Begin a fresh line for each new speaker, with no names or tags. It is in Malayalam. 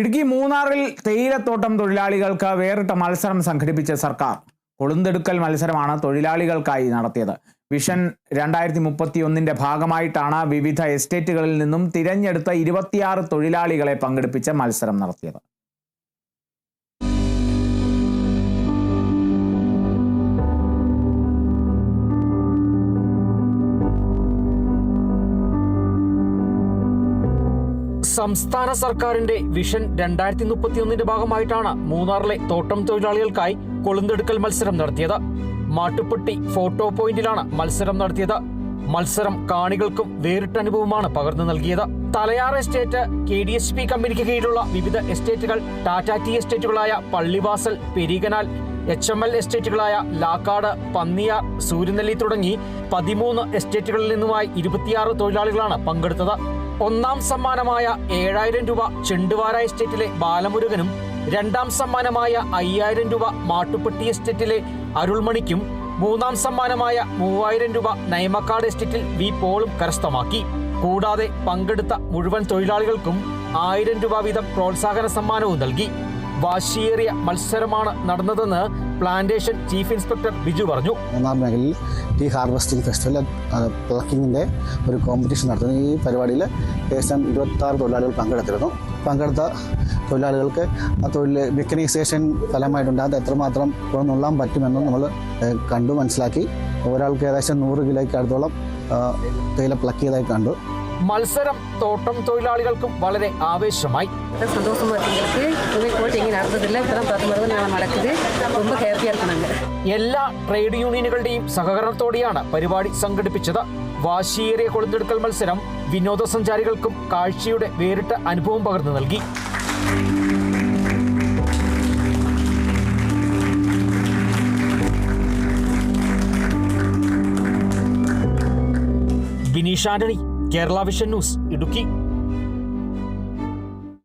ഇടുക്കി മൂന്നാറിൽ തേയിലത്തോട്ടം തൊഴിലാളികൾക്ക് വേറിട്ട മത്സരം സംഘടിപ്പിച്ച സർക്കാർ. കൊളുന്തെടുക്കൽ മത്സരമാണ് തൊഴിലാളികൾക്കായി നടത്തിയത്. വിഷൻ രണ്ടായിരത്തി മുപ്പത്തി ഒന്നിന്റെ ഭാഗമായിട്ടാണ് വിവിധ എസ്റ്റേറ്റുകളിൽ നിന്നും തിരഞ്ഞെടുത്ത ഇരുപത്തിയാറ് തൊഴിലാളികളെ പങ്കെടുപ്പിച്ച് മത്സരം നടത്തിയത്.
സംസ്ഥാന സർക്കാരിന്റെ വിഷൻ രണ്ടായിരത്തി മുപ്പത്തിയൊന്നിന്റെ ഭാഗമായിട്ടാണ് മൂന്നാറിലെ തോട്ടം തൊഴിലാളികൾക്കായി കൊളുന്തെടുക്കൽ മത്സരം നടത്തിയത്. മാട്ടുപ്പെട്ടി ഫോട്ടോ പോയിന്റിലാണ് മത്സരം നടത്തിയത്. മത്സരം കാണികൾക്കും വേറിട്ട അനുഭവമാണ് പകർന്നു നൽകിയത്. Talayar estate K D S P കമ്പനിക്ക് കീഴിലുള്ള വിവിധ എസ്റ്റേറ്റുകൾ Tata tea എസ്റ്റേറ്റുകളായ Pallivasal Perikanal H M L എസ്റ്റേറ്റുകളായ Lakkad Panniyar Suryanelli തുടങ്ങി പതിമൂന്ന് എസ്റ്റേറ്റുകളിൽ നിന്നുമായി ഇരുപത്തിയാറ് തൊഴിലാളികളാണ് പങ്കെടുത്തത്. ഒന്നാം സമ്മാനമായ ഏഴായിരം രൂപ ചെണ്ടുവാര എസ്റ്റേറ്റിലെ ബാലമുരുകനും രണ്ടാം സമ്മാനമായ അയ്യായിരം രൂപ മാട്ടുപ്പെട്ടി എസ്റ്റേറ്റിലെ അരുൾമണിക്കും മൂന്നാം സമ്മാനമായ മൂവായിരം രൂപ നൈമക്കാട് എസ്റ്റേറ്റിൽ വി പോളും കരസ്ഥമാക്കി. കൂടാതെ പങ്കെടുത്ത മുഴുവൻ തൊഴിലാളികൾക്കും ആയിരം രൂപ വീതം പ്രോത്സാഹന സമ്മാനവും നൽകി. വാശിയേറിയ മത്സരമാണ് നടന്നതെന്ന് പ്ലാന്റേഷൻ ചീഫ് ഇൻസ്പെക്ടർ ബിജു പറഞ്ഞു.
മൂന്നാർ മേഖലയിൽ ടീ ഹാർവെസ്റ്റിംഗ് ഫെസ്റ്റിവൽ പ്ലക്കിങ്ങിന്റെ ഒരു കോമ്പറ്റീഷൻ നടത്തുന്നു. ഈ പരിപാടിയിൽ ഏകദേശം ഇരുപത്താറ് തൊഴിലാളികൾ പങ്കെടുത്തിരുന്നു. പങ്കെടുത്ത തൊഴിലാളികൾക്ക് ആ തൊഴിൽ മെക്കനൈസേഷൻ ഫലമായിട്ടുണ്ട്. അത് എത്രമാത്രം നുള്ളാൻ പറ്റുമെന്നും നമ്മൾ കണ്ടു മനസ്സിലാക്കി. ഒരാൾക്ക് ഏകദേശം നൂറ് കിലോയ്ക്ക് അടുത്തോളം തേയില പ്ലക്ക് ചെയ്തായി കണ്ടു.
മത്സരം തോട്ടം തൊഴിലാളികൾക്കും വളരെ ആവേശമായി.
சந்தோஷமா இருக்கு எங்களுக்கு இதுவே போட்டி எங்கேயும் நடந்ததில்லை இப்போ தான் பிரதமர் வந்து நாங்கள் நடக்குது ரொம்ப ஹாப்பியாக இருக்கு நாங்கள்
എല്ലാ ട്രേഡ് യൂണിയനുകളുടെയും സഹകരണത്തോടെയാണ് പരിപാടി സംഘടിപ്പിച്ചത് വാശിയേറിയ കൊളുന്തെടുക്കൽ മത്സരം വിനോദസഞ്ചാരികൾക്കും കാഴ്ചയുടെ വേറിട്ട അനുഭവം പകർന്നു നൽകി ബിനീഷ് ആന്റണി കേരള വിഷൻ ന്യൂസ് ഇടുക്കി